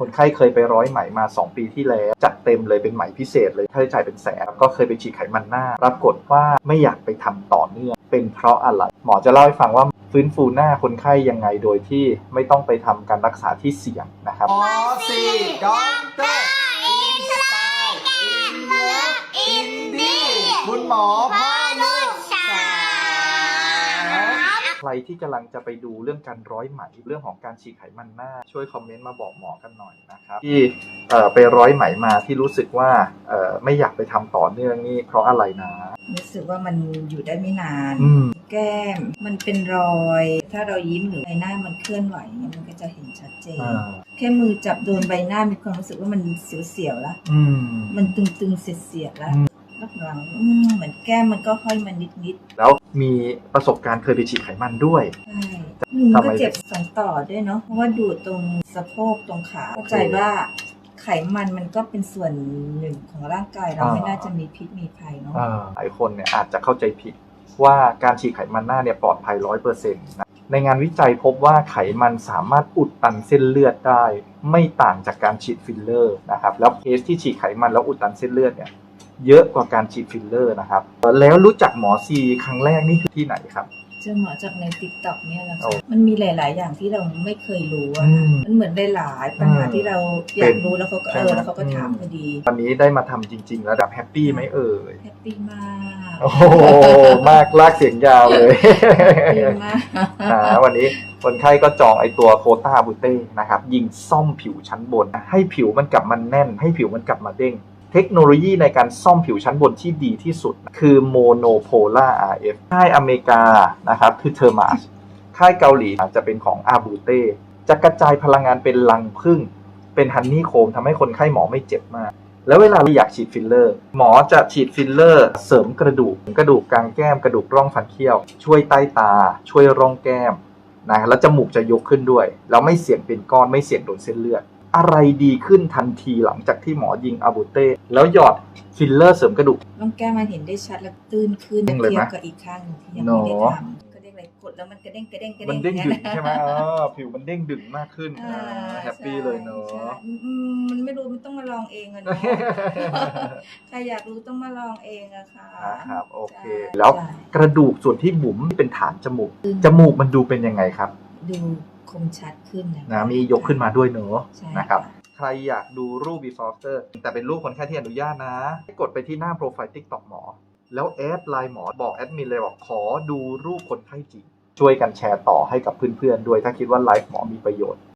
คนไข้เคยไปร้อยไหมมา 2 ปีที่แล้ว จัดเต็มเลยเป็นไหมพิเศษเลยค่าใช้จ่ายเป็นแสนก็เคยไปฉีดไขมันหน้า รับกฏว่าไม่อยากไปทำต่อเนื่อง เป็นเพราะอะไร หมอจะเล่าให้ฟังว่าฟื้นฟูหน้าคนไข้ยังไงโดยที่ไม่ต้องไปทำการรักษาที่เสี่ยงนะครับหมอสีด็อกเตอร์ ที่กำลังจะไปดูเรื่องการร้อยไหมเรื่องของการฉีดไขมันหน้า ช่วยคอมเมนต์มาบอกหมอกันหน่อยนะครับที่เอ่อไปร้อยไหมมาที่รู้สึกว่าเอ่อไม่อยากไปทำต่อเนื่องนี่เพราะอะไรนะรู้สึกว่ามันอยู่ได้ไม่นานอืมแก้มมันเป็นรอย ถ้าเรายิ้มหรือใบหน้ามันเคลื่อนไหวเนี่ยมันก็จะเห็นชัดเจนอ่าแค่มือจับโดนใบหน้ามีความรู้สึกว่ามันเสียวๆแล้วอืมมันตึงๆเสียดๆแล้วอืมรับ หลังอืมเหมือนแก้มมันก็ห้อยมานิดแล้วมีประสบการณ์เคยไปฉีดไขมันด้วย ๆใช่อืมทำมันไม ก็เจ็บสองต่อด้วยเนาะเพราะว่าดูดตรงสะโพกตรงขาเข้าใจว่าไขมันมันก็เป็นส่วนหนึ่งของร่างกายเราอ่าไม่น่าจะมีพิษมีภัยเนาะ อ่าหลายคนเนี่ยอาจจะเข้าใจผิดว่าการฉีดไขมันหน้าเนี่ยปลอดภัยร้อยเปอร์เซ็นต์นะในงานวิจัยพบว่าไขมันสามารถอุดตันเส้นเลือดได้ ไม่ต่างจากการฉีดฟิลเลอร์นะครับแล้วเคสที่ฉีดไขมันแล้วอุดตันเส้นเลือดเนี่ย เยอะกว่าการฉีดฟิลเลอร์นะครับแล้วรู้จักหมอซีครั้งแรกนี่คือที่ไหนครับเจอหมอจากในติ๊กต็อกเนี่ยแหละโอ้ค่ะมันมีหลาย ๆ อย่างที่เราไม่เคยรู้อะอืมมันเหมือนได้หลายปัญหาอืมที่เราอยากรู้แล้วเขาก็ใช่เอไหมอแล้วเขาก็ถามอืมพอดีวันนี้ได้มาทำจริง ๆ ระดับแฮปปี้ไหมเอ่ยแฮปปี้มากโอ้โหมากลากเสียงยาวเลยแฮปปี้มากนะวันนี้คนไข้ก็จองไอตัวโคต้าบูเต้นะครับยิงซ่อมผิวชั้นบน ให้ผิวมันกลับมาแน่น ให้ผิวมันกลับมาเด้ง เทคโนโลยีในการซ่อมผิวชั้นบนที่ดีที่สุด คือโมโนโพล่า RF ค่ายอเมริกานะครับคือเทอร์มาชค่ายเกาหลีจะเป็นของอาบูเต้จะกระจายพลังงานเป็นลังพึ่ง เป็นฮันนี่โคมทำให้คนไข้หมอไม่เจ็บมาก แล้วเวลาเราอยากฉีดฟิลเลอร์ หมอจะฉีดฟิลเลอร์ เสริมกระดูก กระดูกกลางแก้ม กระดูกร่องฟันเคี้ยว ช่วยใต้ตา ช่วยร่องแก้มนะแล้วจมูกจะยกขึ้นด้วย แล้วไม่เสี่ยงเป็นก้อนไม่เสี่ยงโดนเส้นเลือด อะไรดีขึ้นทันทีหลังจากที่หมอยิงอาบูเต้แล้วหยอดฟิลเลอร์เสริมกระดูกน้องแก้มมันเห็นได้ชัดและตื้นขึ้นเด้งเลยเทีไหมยบกับอีกข้างหนึ่งที่ยังไม่ได้เนอะทำก็เด้งอะไรกดแล้วมันกระเด้งกระเด้งกระมัเด้นงเด้งดึงอย่างเงี้ยใช่ไหมเออผิวมันเด้งดึงมากขึ้นอ่าอ่าแฮปปี้เลยเนอะใช่อืมมันไม่รู้มันต้องมาลองเองอะเนาะใครอยากรู้ต้องมาลองเองอะค่ะนะครับโอเคใช่แล้วใช่กระดูกส่วนที่บุ๋มเป็นฐานจมูก จมูกมันดูเป็นยังไงครับ ดู คมชัดขึ้นนะนะมียกขึ้นมาด้วยเนอะใช่นะครับใครอยากดูรูป before after แต่เป็นรูปคนไข้ที่อนุญาตนะ กดไปที่หน้าโปรไฟล์ TikTok หมอ แล้วแอดไลน์หมอบอกแอดมินเลยบอกขอดูรูปคนไข้จริง ช่วยกันแชร์ต่อให้กับเพื่อนๆด้วยถ้าคิดว่าไลฟ์หมอมีประโยชน์